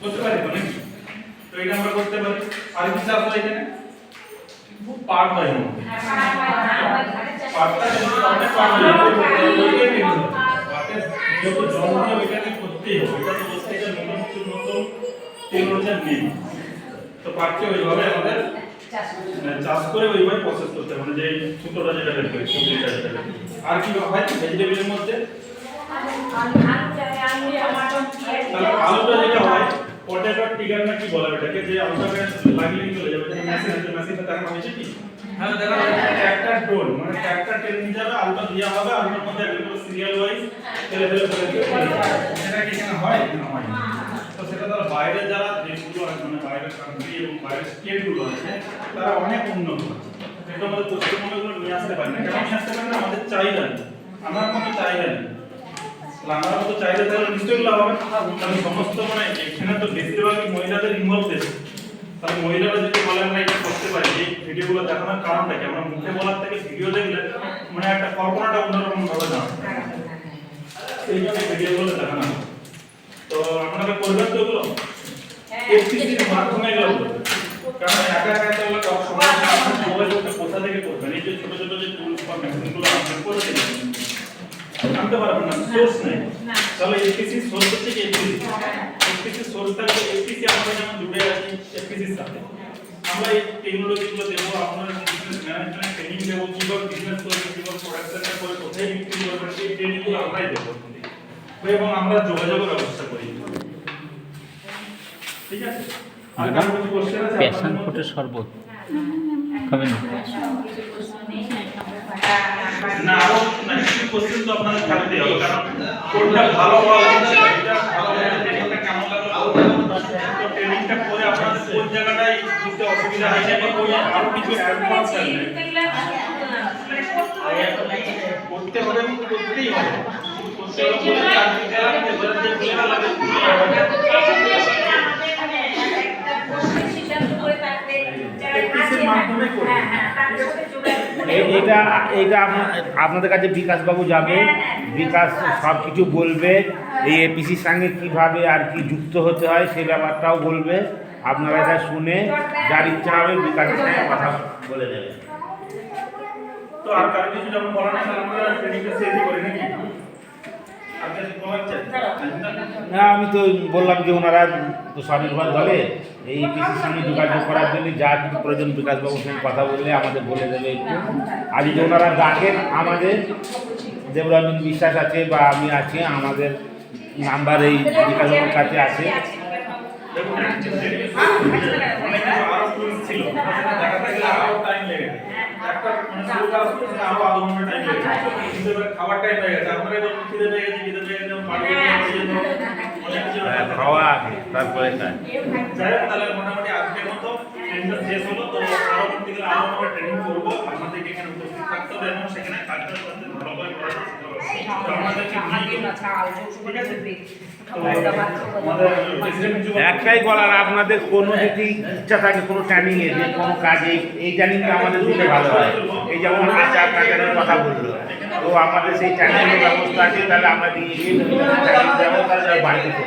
করতে পারি তো নাকি তো এটা আমরা করতে পারি আর কি হয় এখানে হয় না যদি হয় মেন যেহেতু জন্ম ওইটাকে করতেই হবে এটা তো বলতে এটা নতুন কিছু নতুন টেকনোলজি নেই তো পাটকে ওইভাবে আমাদের মানে চাষ করে ওইভাবে প্রসেস করতে মানে যে সুতোটা যেটা বের করি সবজিটা যেটা। আর কি হয় ভেজিটেবলের মধ্যে তাহলে আলুটা যেটা পটেটো টিগার না কি বলে ওটাকে যে আলুটাকে লাগিয়ে চলে যাবে। মেশিন মেশিনটা দেখানো হয়েছে কি? হ্যাঁ দেখা ট্র্যাক্টর ডোল মানে ট্র্যাক্টর টেনে নিয়ে যাবে আলুটা দেওয়া হবে আলুটার মধ্যে একটা সিরিয়াল ওয়াইজ ফেলে ফেলে ফেলে সেটা কি এখানে হয়? না, হয় তো সেটা তারা বাইরে যারা দেশগুলো আছে মানে বাইরের কান্ট্রি এবং বাইরের স্টেটগুলো আছে, তারা অনেক উন্নত। এটা আমাদের পশ্চিমবঙ্গগুলো নিয়ে আসতে পারে না। কেন নিয়ে আসতে পারে না? আমাদের চাহিদা নেই। আমার কোনো চাহিদা নেই। তাহলে আমার মতো চাহিদা তাহলে নিশ্চয়ই লাভ হবে। কারণ সমস্ত মানে এখানে তো বেশিরভাগই মহিলাদের ইনভলভ আছে তাহলে মহিলারা যদি বলে আমরা এটা করতে পারি, এই ভিডিওগুলো দেখানোর কারণটা কি? আমরা মুখে বলার থেকে ভিডিও দেখলে মানে একটা কল্পনাটা অন্যরকম ভাবে না এই জন্য ভিডিওগুলো দেখানো। তো আপনারা করবেন তো এগুলো? এফসিসির মাধ্যমে এগুলো কারণ একা একা তো সব সময় কোথা থেকে করবেন? এই যে ছোট ছোট যে টুলস বা মেশিনগুলো আপনি আনতে পারবেন না সোর্স নেই তাহলে এফপিসি সোর্স হচ্ছে কি এফপিসি এফপিসি সোর্সটা হচ্ছে এফপিসি আমরা যেমন জুড়ে আছি এফপিসির সাথে আমরা এই টেকনোলজিগুলো দেবো আপনার বিজনেস ম্যানেজমেন্ট ট্রেনিং দেবো কীভাবে বিজনেস করবেন কীভাবে প্রোডাকশনটা করে কোথায় বিক্রি করবেন সেই ট্রেনিংগুলো আমরাই দেবো এবং আমরা যোগাযোগের ব্যবস্থা করি ঠিক আছে আর কিছু কোশ্চেন আছে প্যাশন? ফ্রুটের শরবত খাবেন না আরও না কিছু কোশ্চেন তো আপনাদের থাকতে হবে কারণ কোনটা ভালো হওয়া উচিত এটা ভালো ট্রেনিংটা কেমন লাগল তো ট্রেনিংটা করে আপনাদের কোন জায়গাটায় বুঝতে অসুবিধা হয়েছে বা কোন আরও কিছু অ্যাডভান্স লাগবে করতে হবে করতেই হবে। করতে হবে বলে চার দিন গেলাম যে বলে যে বলে লাগবে এ- এটা এটা আপনাদের কাছে বিকাশবাবু যাবে, বিকাশ সব কিছু বলবে, এই এপিসির সঙ্গে কীভাবে আর কি যুক্ত হতে হয় সেই ব্যাপারটাও বলবে, আপনারা এটা শুনে যার ইচ্ছা হবে বিকাশের সঙ্গে কথা বলে দেবে তো আর কারও কিছু যখন বলা করি নাকি? না, আমি তো বললাম যে ওনারা তো স্বনির্ভর দলে এই এপিসির সঙ্গে যোগাযোগ করার জন্য যা কিছু প্রয়োজন, বিকাশবাবুর সঙ্গে কথা বললে আমাদের বলে দেবে একটু। আর যদি ওনারা ডাকেন, আমাদের দেবরঞ্জন বিশ্বাস আছে বা আমি আছি, আমাদের নাম্বার এই বিকাশবাবুর কাছে আছে দেখুন অনেক কিছু আরও tools ছিল দেখাতে গেলে আরও টাইম লেগে যায়। মানে হয়ে হ্যাঁ, যাই হোক তাহলে মোটামুটি আজকের মতো ট্রেনিংটা শেষ হলো তো আরও ট্রেনিং করব আপনাদেরকে এখানে উপস্থিত থাকতে হবে এবং সেখানে কাজটা করতে ভালোভাবে করার একটাই বলার, আপনাদের কোনো যদি ইচ্ছা থাকে, কোনো ট্রেনিং এ কোনো কাজে, এই ট্যানিংটা আমাদের দিতে ভালো হয়। এই যেমন আচার কাচারের কথা বলল। তো আমাদের সেই ট্রেনিংয়ের ব্যবস্থা আছে, তাহলে আমরা দিয়ে বাড়িতে।